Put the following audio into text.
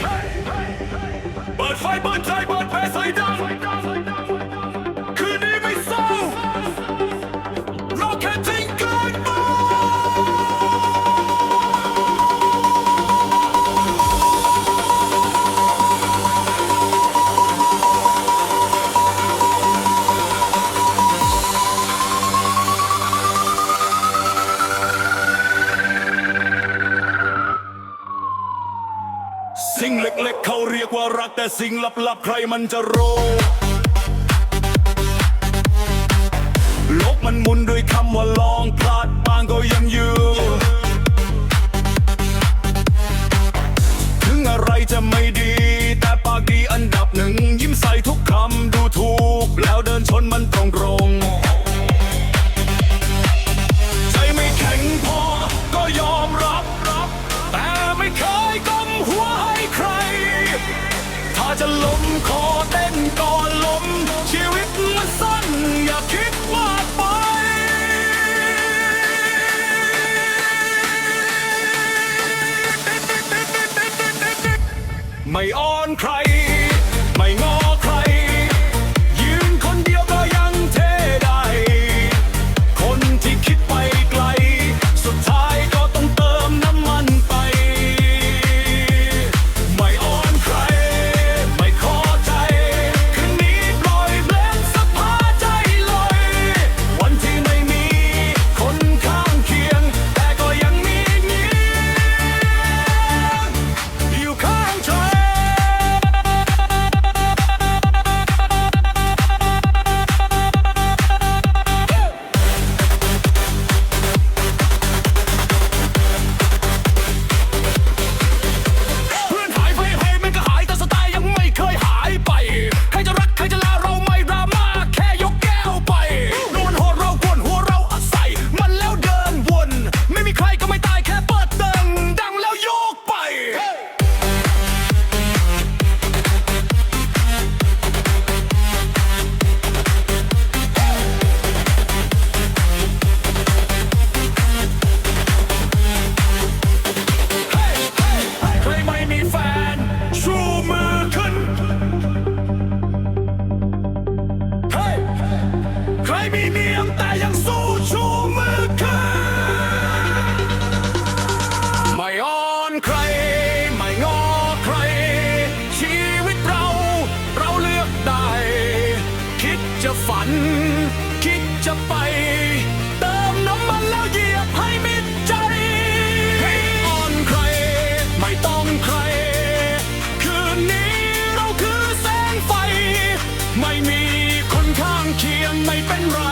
But fight, but die, but pass, I die. สิ่งเล็กๆ เขาเรียกว่ารักแต่สิ่งลับๆ ใครมันจะรู้ may all ไม่มีเนียมแต่ยังสู้ชูมือขึ้นไม่อ่อนใคร ไม่งอใคร ชีวิตเราเราเลือกได้ คิดจะฝัน คิดจะไป ไม่เป็นไร